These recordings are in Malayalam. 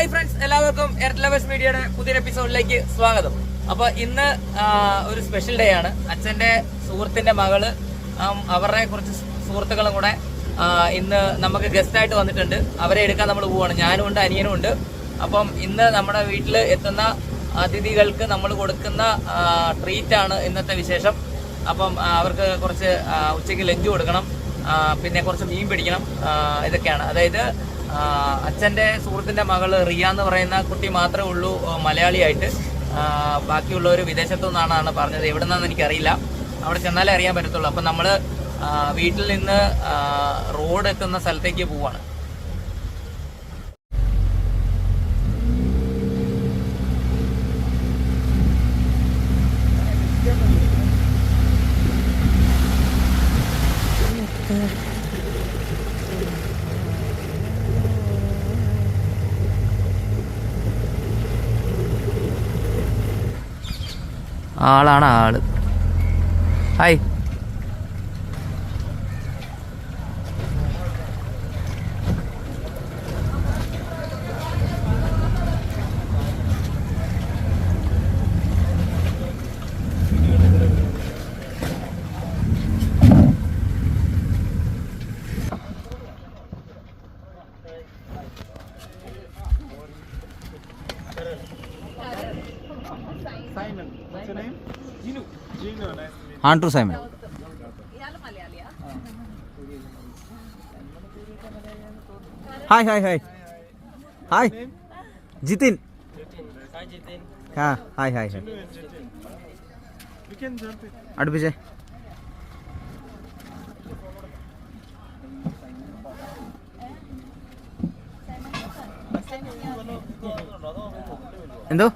ഹായ് ഫ്രണ്ട്സ് എല്ലാവർക്കും എർത്ത് ലവേഴ്സ് മീഡിയയുടെ പുതിയൊരു എപ്പിസോഡിലേക്ക് സ്വാഗതം. അപ്പൊ ഇന്ന് ഒരു സ്പെഷ്യൽ ഡേ ആണ്. അച്ഛന്റെ സുഹൃത്തിന്റെ മകൾ അവരുടെ കുറച്ച് സുഹൃത്തുക്കളും കൂടെ ഇന്ന് നമുക്ക് ഗസ്റ്റ് ആയിട്ട് വന്നിട്ടുണ്ട്. അവരെ എടുക്കാൻ നമ്മൾ പോവാണ്. ഞാനും ഉണ്ട് അനിയനും ഉണ്ട്. അപ്പം ഇന്ന് നമ്മുടെ വീട്ടിൽ എത്തുന്ന അതിഥികൾക്ക് നമ്മൾ കൊടുക്കുന്ന ട്രീറ്റ് ആണ് ഇന്നത്തെ വിശേഷം. അപ്പം അവർക്ക് കുറച്ച് ഉച്ചയ്ക്ക് ലഞ്ച് കൊടുക്കണം. പിന്നെ കുറച്ച് മീൻ പിടിക്കണം. ഇതൊക്കെയാണ്. അതായത് അച്ഛന്റെ സുഹൃത്തിന്റെ മകൾ റിയ എന്ന് പറയുന്ന കുട്ടി മാത്രമേ ഉള്ളൂ മലയാളിയായിട്ട്. ബാക്കിയുള്ളവർ വിദേശത്തു നിന്നാണെന്നാണ് പറഞ്ഞത്. എവിടെ നിന്നാണെന്ന് എനിക്കറിയില്ല. അവിടെ ചെന്നാലേ അറിയാൻ പറ്റത്തുള്ളൂ. അപ്പം നമ്മൾ വീട്ടിൽ നിന്ന് റോഡ് എത്തുന്ന സ്ഥലത്തേക്ക് പോവാണ്. ആളാണ് ആൾ. Hi. Andrew Simon. Hi hi hi. Hi. Jithin. ആ ഹായ് ഹായ് ഹായ്. അടുപ്പിച്ചേ. എന്തോ?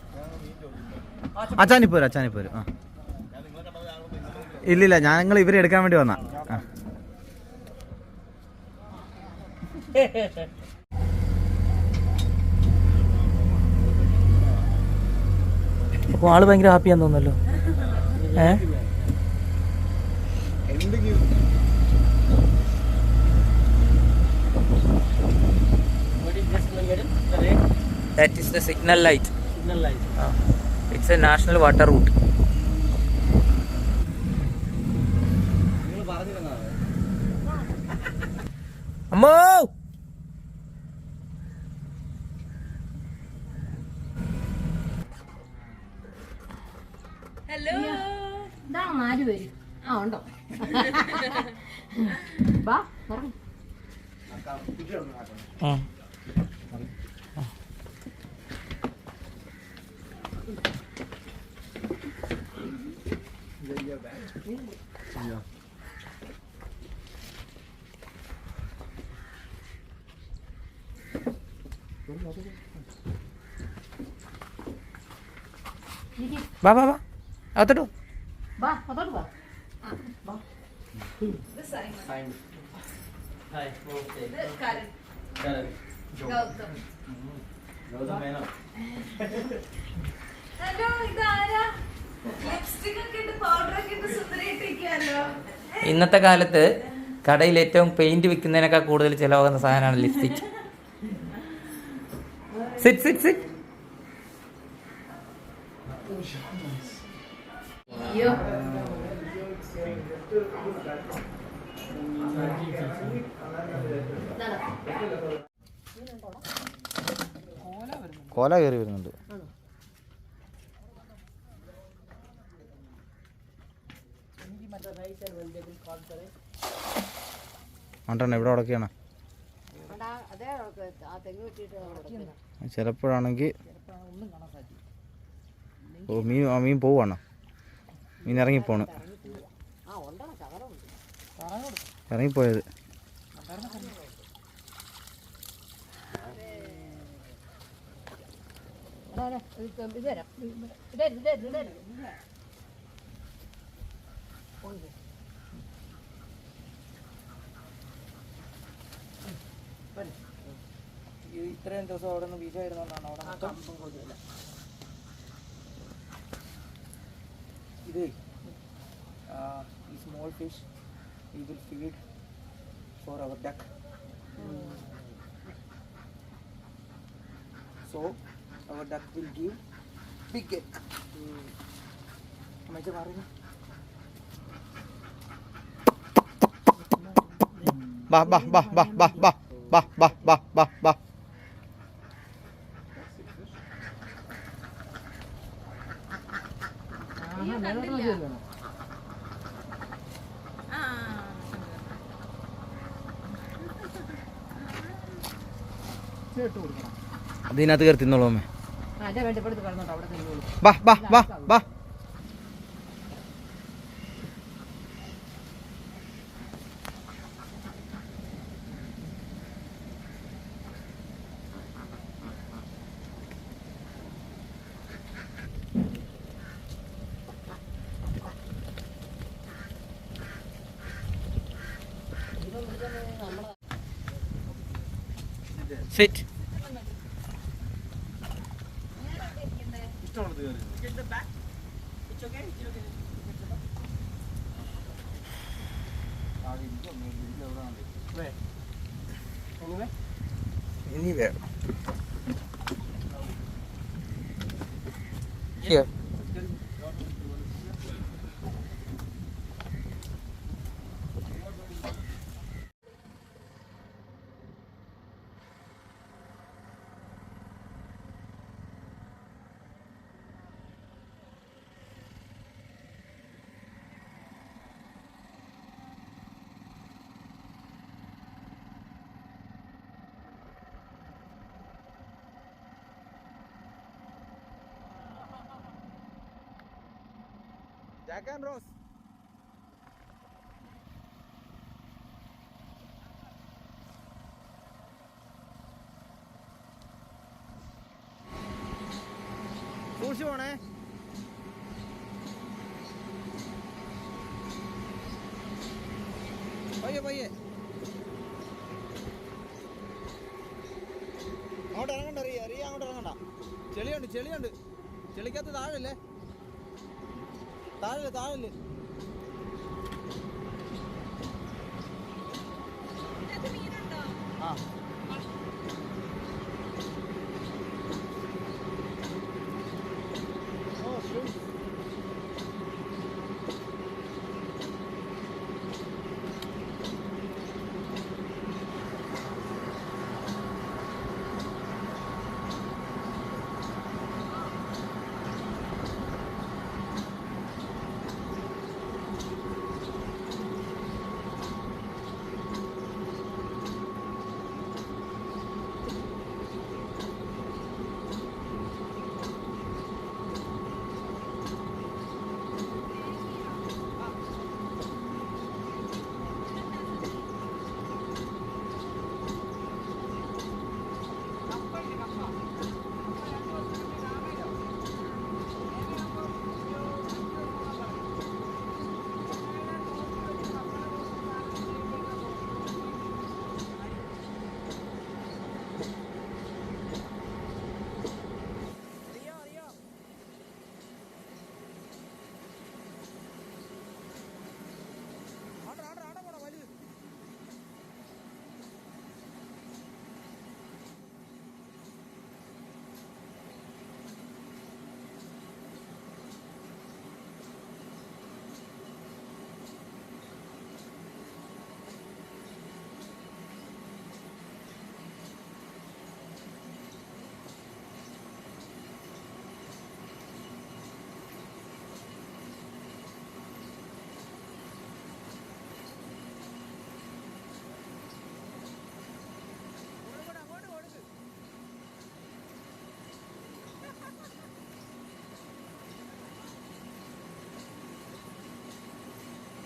അച്ചാനിപ്പോര് അച്ചാനിപ്പോര്. ആ. ഇല്ലില്ല ഞങ്ങൾ ഇവരെ എടുക്കാൻ വേണ്ടി വന്ന അപ്പൊ അപ്പോൾ ആൾ ഭയങ്കര ഹാപ്പിയാന്ന് തോന്നല്ലോ ഏ That is the signal light. Signal light. It's a national water route. അമ്മോ! ഇതാ നാല് പേര്. ആ ഉണ്ടോ? വാ പറഞ്ഞു ഉം. വാ വാ വാ. അകത്തോട്ട് ഇന്നത്തെ കാലത്ത് കടയിൽ ഏറ്റവും പെയിന്റ് വിൽക്കുന്നതിനേക്കാൾ കൂടുതൽ ചിലവാകുന്ന സാധനമാണ് ലിപ്സ്റ്റിക് സിറ്റ് സിറ്റ് സിറ്റ് അയ്യോ. കോല കയറി വരുന്നുണ്ട്. ആണ്ടണ്ണ ഇവിടെ ഉടക്കുകയാണ് അതേ ആ തെങ്ങ് വെട്ടിയിട്ട് ചിലപ്പോഴാണെങ്കിൽ ഓ മീൻ ആ മീൻ പോവാണ്. മീൻ ഇറങ്ങിപ്പോണ്. ഇറങ്ങിപ്പോയത്. ഇത്രയും ദിവസം അവിടെ നിന്ന് വീശായിരുന്നോണ്ടാണ് അവിടെ മൊത്തം ഇത് ഈ small fish we will feed for our duck So our duck will give big egg. അമ്മച്ച പറയുന്നു ബാ ബാ ബാ ബാ ബാ ബാ ബാ ബാ ബാ ബാ ബാ ആ ചേട്ട് അതിനകത്ത് കയറി തിന്നോളൂ അമ്മേ. ബാ ബാ ബാ ബാ. സിറ്റ് ഇനി വേണം Here. Jack and Rose. സൂക്ഷിച്ച് പോണേ. പയ്യെ പയ്യെ. അങ്ങോട്ട് ഇറങ്ങണ്ട അറിയ അറിയ അങ്ങോട്ട് ഇറങ്ങണ്ട. ചെളിയുണ്ട് ചെളിയുണ്ട്. ചെളിക്കകത്ത് താഴല്ലേ తాళలేదు తాళలేదు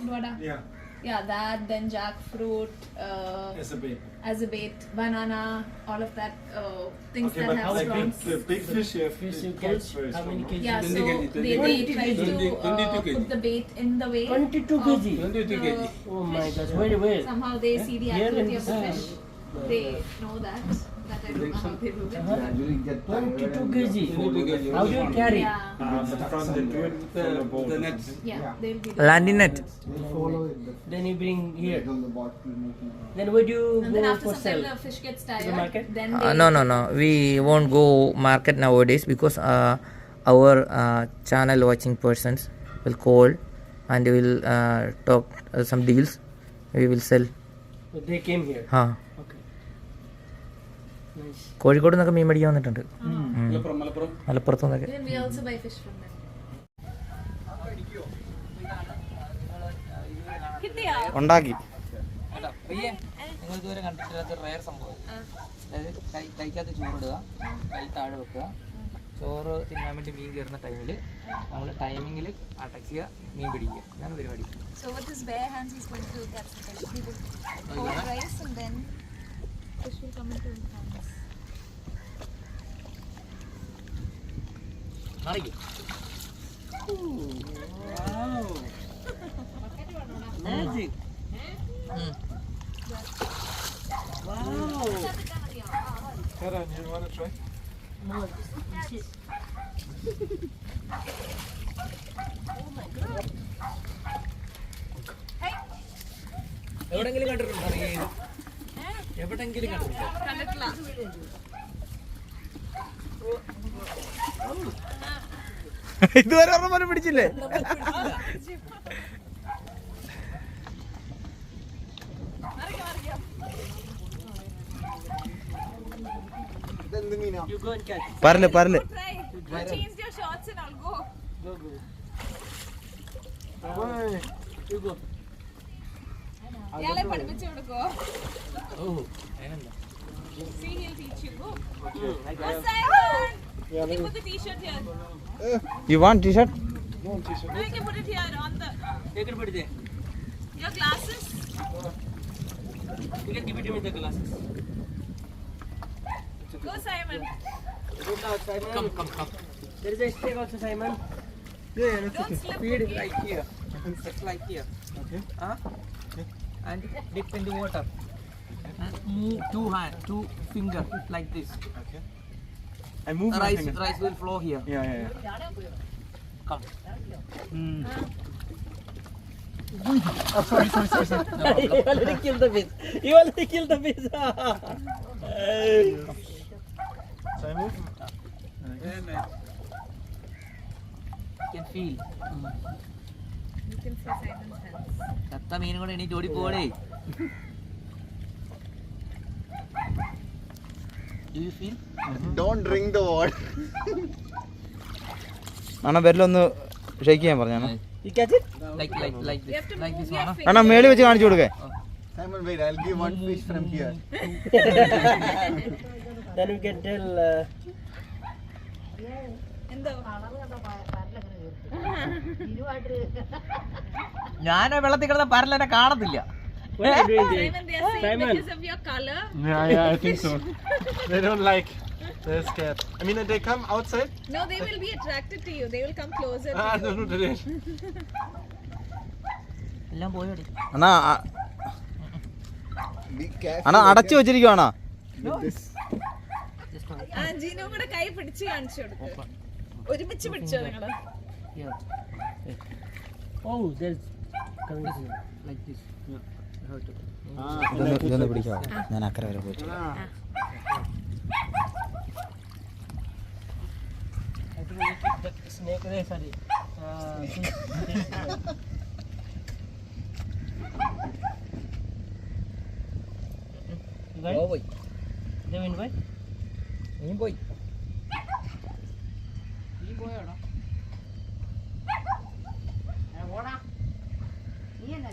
Vada. Yeah, Yeah, that, then jackfruit, uh, as a bait. as a bait, banana, all of that, uh, things Okay, that but have like big, prawns. the big fish you have Fish you it catch, very how many strong, no? kg? Yeah, so 20 kg, they, 20 they try to 20 uh, put the bait in the way. 22 kg. 22 kg. Oh my fish. gosh, very well. Somehow they see the activity of the fish. They know that that 22 kg. How do you carry? From the net. Yeah. Landing net. Then you bring here. Then where do you and go then after for sale? The fish gets tired. The market? Then uh, no, no, no. We won't go market nowadays because uh, our uh, channel watching persons will call and we will uh, talk uh, some deals. We will sell. But they came here. Huh. Kozhikode നിന്നൊക്കെ മീൻ മേടിക്കാൻ വന്നിട്ടുണ്ട്. മലപ്പുറത്തു നിന്നൊക്കെ. ഉണ്ടാക്കി. നിങ്ങൾ ഇതുവരെ കണ്ടിട്ടില്ലാത്ത റയർ സംഭവം. അതായത് കൈ കൈക്കകത്ത് ചോറിടുക കൈ താഴെ വെക്കുക. ചോറ് തിന്നാൻ വേണ്ടി മീൻ കയറുന്ന ടൈമിൽ നമ്മൾ ടൈമിങ്ങിൽ അടയ്ക്കുക മീൻ പിടിക്കുക. ഇതാണ് പരിപാടി. So with his bare hands he's going to get the fish. He will pour rice and then fish will come into his hands. അറിയിക്കും എവിടെങ്കിലും കണ്ടിട്ടുണ്ടോ? എവിടെങ്കിലും ഇതുവരെ ഒരെണ്ണം പിടിച്ചില്ലേ? പറൽ പറൽ. You go. ഇയാളെ പഠിപ്പിച്ചു കൊടുക്കോ ഓ അതിനെന്താ See he'll teach you go Mm, I Go got Simon you can put the t-shirt here you want t-shirt no you can put it here on the Take it, put it there. your glasses You can give it to me the glasses. go Simon Good luck, Simon. Come come come There is a stick also, Simon. don't slip feed okay? right here just like here okay huh? And dip into water and move two hand two finger like this okay I move my rice finger. rice will flow here Yeah, yeah, yeah. come mm. Oh, sorry, sorry, sorry, sorry. No you already killed the fish. You already killed the fish. So I move. you can feel you can see Simon's hands ഇത്ത മീനും കൂടെ എനിക്ക് ഓടി പോകണേ അണ്ണ വരലൊന്ന് ഷേക്ക് ചെയ്യാൻ പറഞ്ഞു അണ്ണ. മേളി വെച്ച് കാണിച്ചു കൊടുക്കേ. എന്തോ oh. ഞാൻ വെള്ളത്തിൽ കിടന്ന പരലെന്നെ കാണത്തില്ല what are you doing there? Simon they are saying Simon. because of your color Yeah, yeah, I think so. they don't like. They're scared. I mean, they come outside. no they will be attracted to you they will come closer to Ah, you no, no, they didn't. എല്ലാം പോയോടി അണ്ണാ അ- Be careful. അണ്ണാ അടച്ചു വെച്ചിരിക്കുവാണോ ആ ജീനോ കൂടെ കൈ പിടിച്ച് കാണിച്ചു കൊടുക്ക് ഒരുമിച്ച് പിടിച്ചോ നിങ്ങൾ ഇതൊന്ന് പിടിക്കാം ഞാൻ അക്കര വരെ പോയി. പോയി പോയി പോയാടാ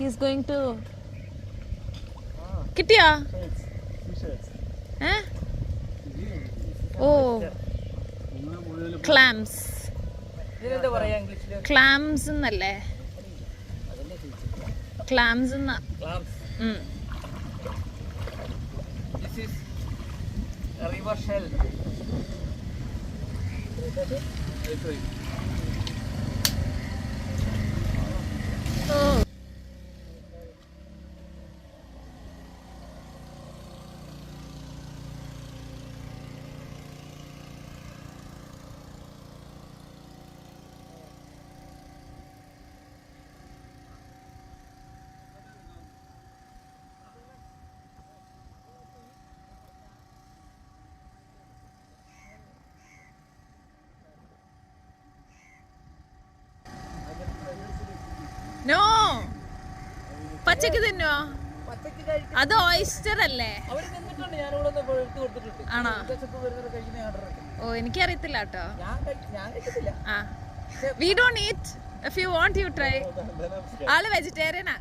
He's ഗോയിങ് ടു? Eh? ഓ ക്ലാംസ് ക്ലാംസ് എന്നല്ലേ? ക്ലാംസ് എന്നാ റിവർ ഷെൽ നോ പച്ചക്ക് തിന്നോ അത് ഓയിസ്റ്റർ അല്ലേ? ആണോ? ഓ എനിക്കറിയത്തില്ല കേട്ടോ. ആ. We don't eat if you won't you try ആൾ വെജിറ്റേറിയനാ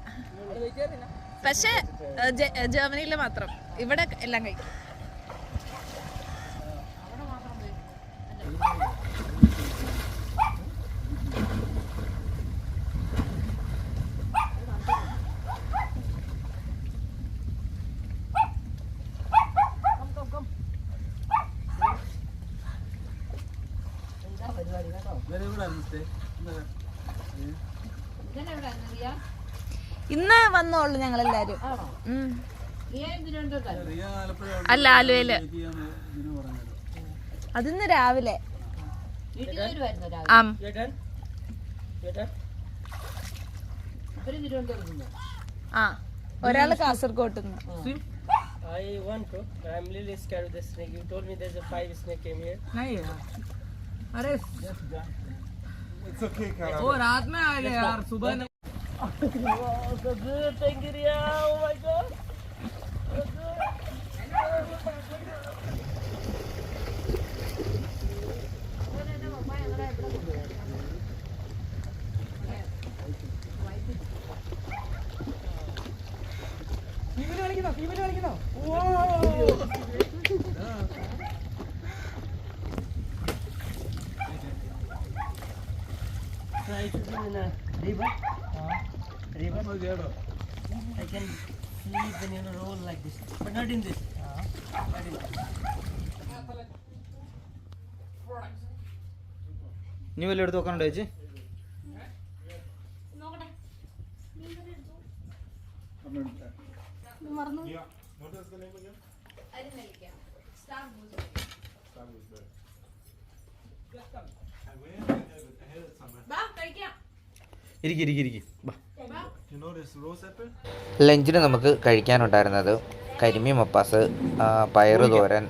പക്ഷെ ജർമ്മനിയിൽ മാത്രം. ഇവിടെ എല്ലാം കഴിക്കും. ഇന്ന് വന്നോളൂ ഞങ്ങൾ എല്ലാരും അല്ല ആലുവയിൽ അതിന്ന് രാവിലെ ആ ആ ഒരാൾ കാസർഗോട്ട് I want to. I'm really scared of the snake. You told me there's a five snake came here. Nahi. Arey. अरे ओके वो रात में आ गए यार सुबह ने ഇനി വല്ല എടുത്ത് നോക്കാനുണ്ടോ ചേച്ചി? ലഞ്ചിന് നമുക്ക് കഴിക്കാനുണ്ടായിരുന്നത് കരിമീൻ മപ്പാസ് പയറ് തോരൻ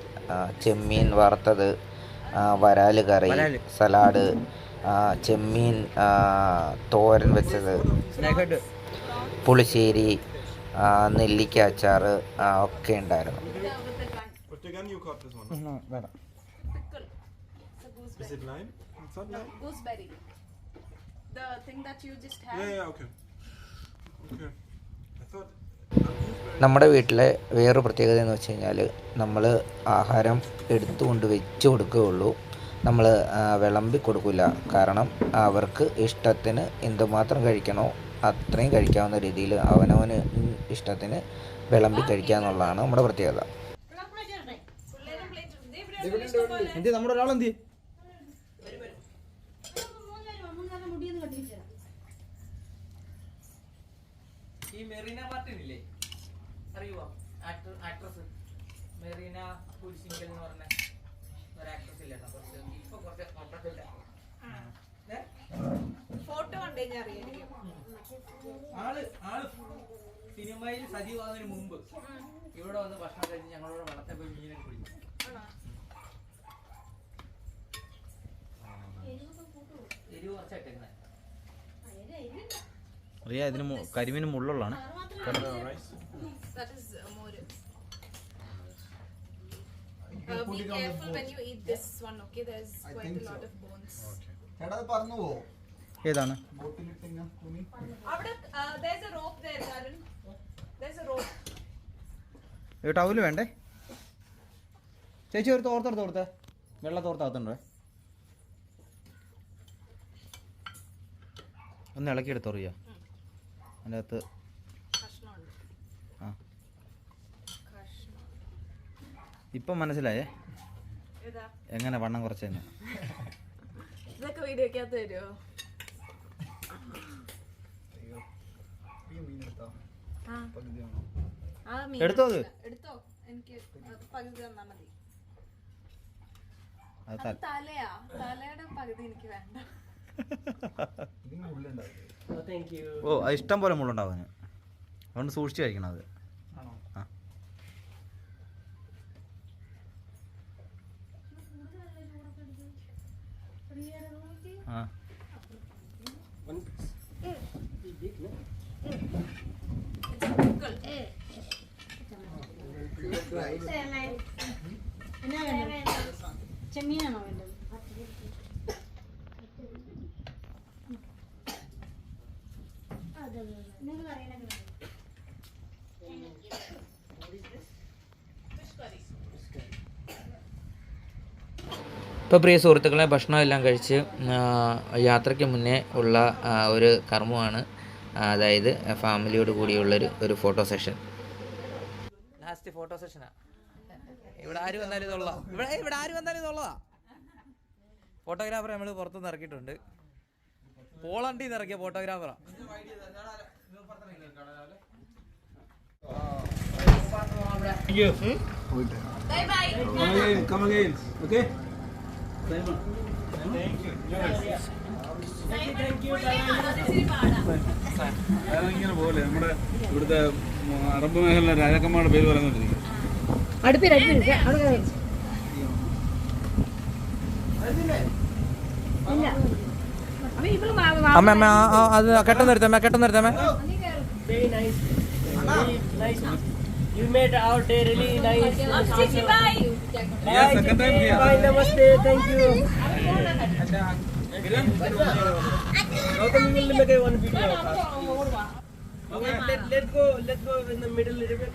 ചെമ്മീൻ വറുത്തത് ആ, വരാൽ കറി സലാഡ് ചെമ്മീൻ തോരൻ വെച്ചത് പുളിശ്ശേരി നെല്ലിക്ക അച്ചാർ ഒക്കെ ഉണ്ടായിരുന്നു. The thing that you just had? Yeah, yeah, okay. Okay. I thought. നമ്മുടെ വീട്ടിലെ വേറൊരു പ്രത്യേകത എന്ന് വെച്ച് കഴിഞ്ഞാൽ നമ്മൾ ആഹാരം എടുത്തുകൊണ്ട് വെച്ച് കൊടുക്കുകയുള്ളൂ. നമ്മൾ വിളമ്പി കൊടുക്കില്ല. കാരണം അവർക്ക് ഇഷ്ടത്തിന് എന്തുമാത്രം കഴിക്കണോ അത്രയും കഴിക്കാവുന്ന രീതിയിൽ അവനവന് ഇഷ്ടത്തിന് വിളമ്പി കഴിക്കുക എന്നുള്ളതാണ് നമ്മുടെ പ്രത്യേകത. എന്ത് നമ്മുടെ ഒരാൾ എന്ത് ഈ മെറീന മാർട്ടിൻ ഇല്ലേ അറിയുമോ ആക്ടർ ആക്ട്രസ് മെറീന പുലിസിങ്കൽ എന്ന് പറഞ്ഞ ഒരു ആക്ട്രസ് ഇല്ലേ? കുറച്ച് ഇപ്പൊ കുറച്ച് കോൺട്രാക്ട് ഫോട്ടോ കണ്ടു കഴിഞ്ഞാൽ അറിയാം ആൾ ആൾ സിനിമയിൽ സജീവാകുന്നതിന് മുമ്പ് ഇവിടെ വന്ന് ഭക്ഷണം കഴിച്ച് ഞങ്ങളോട് വളർത്തെ പോയി മീനെ പിടിക്കും എരിവ് കുറച്ചായിട്ടേക്കുന്നേ അറിയാ ഇതിന് കരിമീനും കരിമീന് മുള്ളുള്ളതാണ്. That is uh, more. Uh, be careful when you eat this one, okay? There's quite a lot of bones. എടാ അത് പറന്നു പോവോ ഏതാണ് ബോട്ടിലിട്ടിങ്ങ തുണി അവിടെ, uh, there's a rope there, Karan. There's a rope. Twelve വേണ്ടേ ചേച്ചി ഒരു തോർത്തെടുത്ത് കൊടുത്തേ വെള്ളത്തോർത്താകത്തുണ്ടോ ഒന്ന് ഇളക്കിയെടുത്തോ റിയ അതിന്റെ അകത്ത് ആ ഇപ്പം മനസ്സിലായേ? എങ്ങനെ വണ്ണം കുറച്ചെന്ന്? ഇതൊക്കെ വീഡിയോക്കകത്ത് എടുത്തോ? എനിക്ക് അത് പകുതി തന്നാ മതി. തലയാ. തലയുടെ പകുതി എനിക്ക് വേണ്ട. Oh. ഓ അത് ഇഷ്ടം പോലെ മുള്ളുണ്ടാവും അതുകൊണ്ട് സൂക്ഷിച്ചു കഴിക്കണം അത് ആ ആ One big, no? ചെമ്മീനാണോ വേണ്ടത് നിങ്ങൾ ഇപ്പോൾ പ്രിയ സുഹൃത്തുക്കളെ ഭക്ഷണം എല്ലാം കഴിച്ച് യാത്രയ്ക്ക് മുന്നേ ഉള്ള ഒരു കർമ്മമാണ് അതായത് ഫാമിലിയോട് കൂടിയുള്ളൊരു ഒരു ഫോട്ടോ സെഷൻ. ലാസ്റ്റ് ഫോട്ടോ സെഷനാ ഇവിടെ ആര് വന്നാലും ഇതുള്ളതാ. ഇവിടെ ഇവിടെ ആര് വന്നാലും ഇതുള്ളതാ. ഫോട്ടോഗ്രാഫർ നമ്മൾ പുറത്തുനിന്ന് ഇറക്കിയിട്ടുണ്ട്. പോളണ്ടിൽ നിന്ന് ഇറക്കിയ ഫോട്ടോഗ്രാഫറാ ഇങ്ങനെ പോലെ നമ്മുടെ ഇവിടുത്തെ അറബ് മേഖല രാജാക്കന്മാരുടെ പേര് പറയുന്നുണ്ടിരിക്കും അടുപ്പിൽ അടുപ്പിൽ അവിടെ അമ്മ അമ്മ ആ, ആ, അത് കെട്ടെന്ന് എടുത്തമ്മ കെട്ടെന്ന് എടുത്തമ്മ Very nice. Very nice. You made our day really nice. Bye Yeah, second time here. Bye, namaste. Thank you. Gautam, we will make a one video. Okay, let, let go, let go in the middle little bit.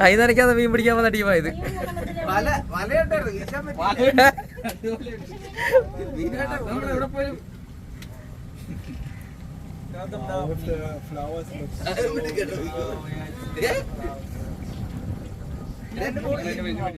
കൈ നനയ്ക്കാതെ മീൻ പിടിക്കാൻ വന്ന ടീമായത്